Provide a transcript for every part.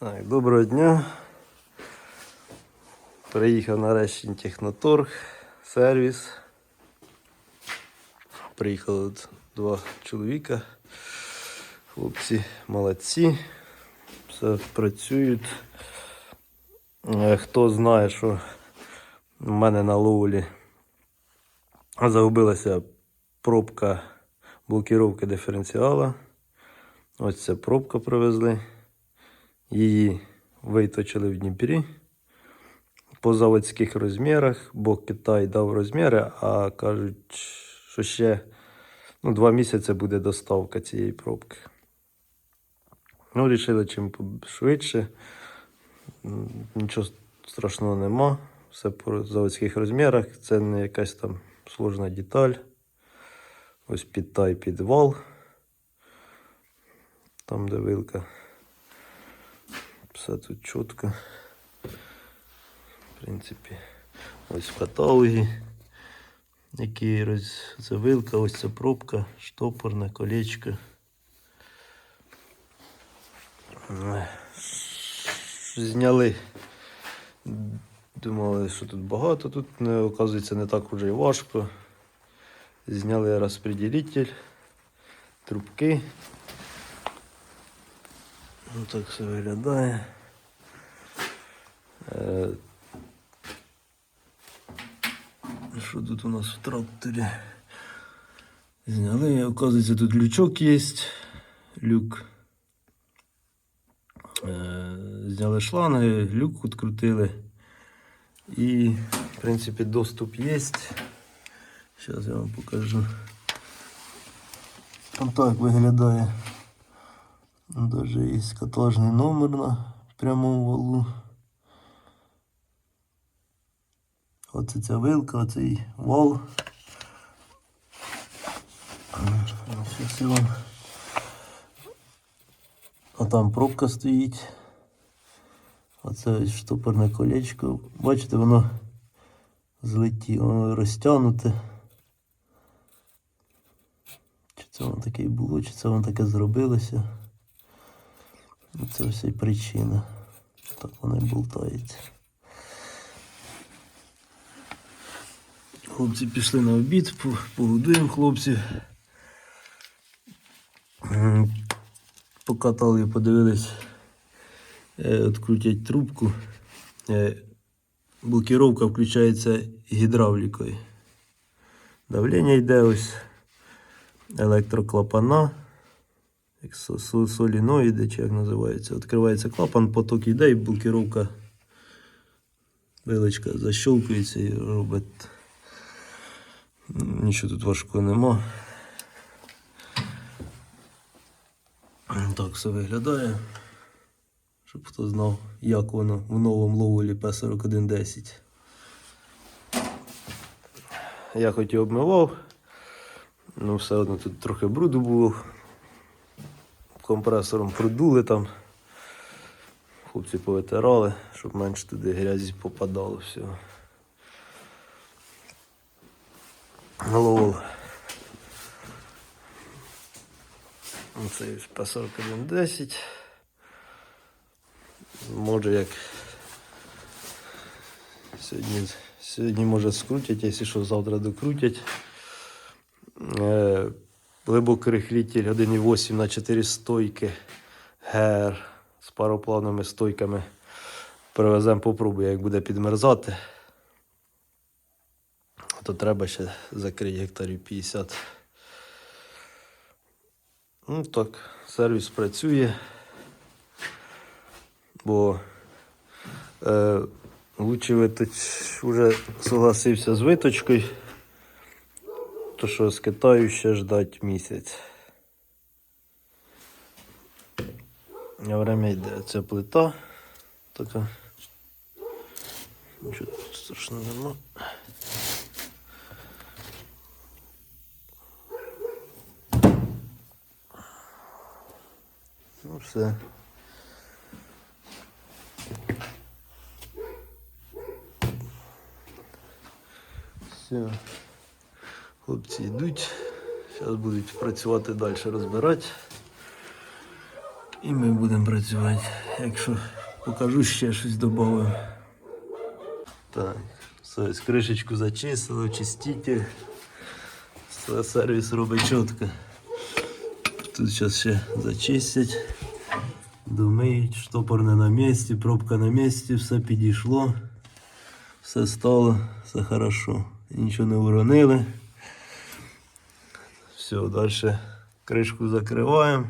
Так, доброго дня. Приїхав нарешті Техноторг, сервіс. Приїхали два чоловіка. Хлопці молодці. Все працюють. Е, Хто знає, що в мене на ловлі загубилася пробка блокіровки диференціала. Ось ця пробка привезли. Її виточили в Дніпрі по заводських розмірах, бо Китай дав розміри, а кажуть, що ще ну, два місяці буде доставка цієї пробки. Ну, вирішили чим швидше. Нічого страшного нема. Все по заводських розмірах. Це не якась там сложна деталь. Ось підтай підвал. Там де вилка. Все тут чітко. В принципі, ось в каталогі. Які роз... Це вилка, ось ця пробка, штопорне колечко. Е, Зняли. Думали, що тут багато, тут оказується не так уже і важко. Зняли розпределитель, трубки. Ну так все виглядає. Е, Що тут у нас в тракторі? Зняли, оказується, тут лючок є. Люк. Е, Зняли шланги, люк відкрутили. І, в принципі, доступ є. Зараз я вам покажу. Ось так виглядає. Даже є катажний номер на прямому валу. Оце ця вилка, оцей вал. Ось. А там пробка стоїть. Оце ось штопорне колечко. Бачите, воно злетіло, воно розтягнуте. Чи це воно таке і було, чи це воно таке зробилося. Це все й причина. Так воно і болтається. Хлопці пішли на обід, погодуємо хлопців. Покатали, подивились, е, відкрутять трубку. Е, Блокіровка включається гідравлікою. Давлення йде ось електроклапана, як со- со- соліноїди, чи як називається. Відкривається клапан, поток йде і блокіровка вилочка защелкується і робить. Нічого тут важкого нема. Так все виглядає. Щоб хто знав, як воно в новому ловолі P4110. Я хоч і обмивав, але все одно тут трохи бруду було. Компресором продули там. Хлопці повитирали, щоб менше туди грязі попадало всього. Ловол. Це P4110. Може як сьогодні, сьогодні може скрутять, якщо що завтра докрутять. Глибокий рихлітель 1,8 на 4 стойки ГР з пароплавними стойками. Привеземо, попробую, як буде підмерзати. То треба ще закрити гектарів 50. Ну так, сервіс працює, бо е, лучше виточ вже согласився з виточкою, то що з Китаю ще ждать місяць. А время йде. Це плита така. Нічого тут страшного нема. Ну все. Все. Хлопці йдуть. Зараз будуть працювати далі, розбирати. І ми будемо працювати. Якщо покажу ще щось додам. Так, все, кришечку зачистили, очиститель. Все, сервіс робить чітко. Тут зараз ще зачистять, домиють, штопор не на місці, пробка на місці, все підійшло, все стало, все хорошо. Нічого не уронили. Все, далі кришку закриваємо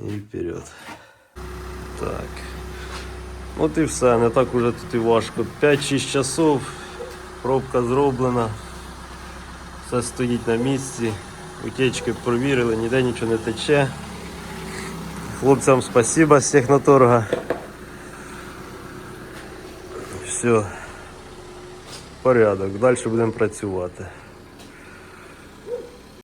і вперед. Так. От і все, не так уже тут і важко. 5-6 часов, пробка зроблена, все стоїть на місці, утечки провірили, ніде нічого не тече. Хлопцям спасибо з техноторга. Все, порядок, далі будемо працювати.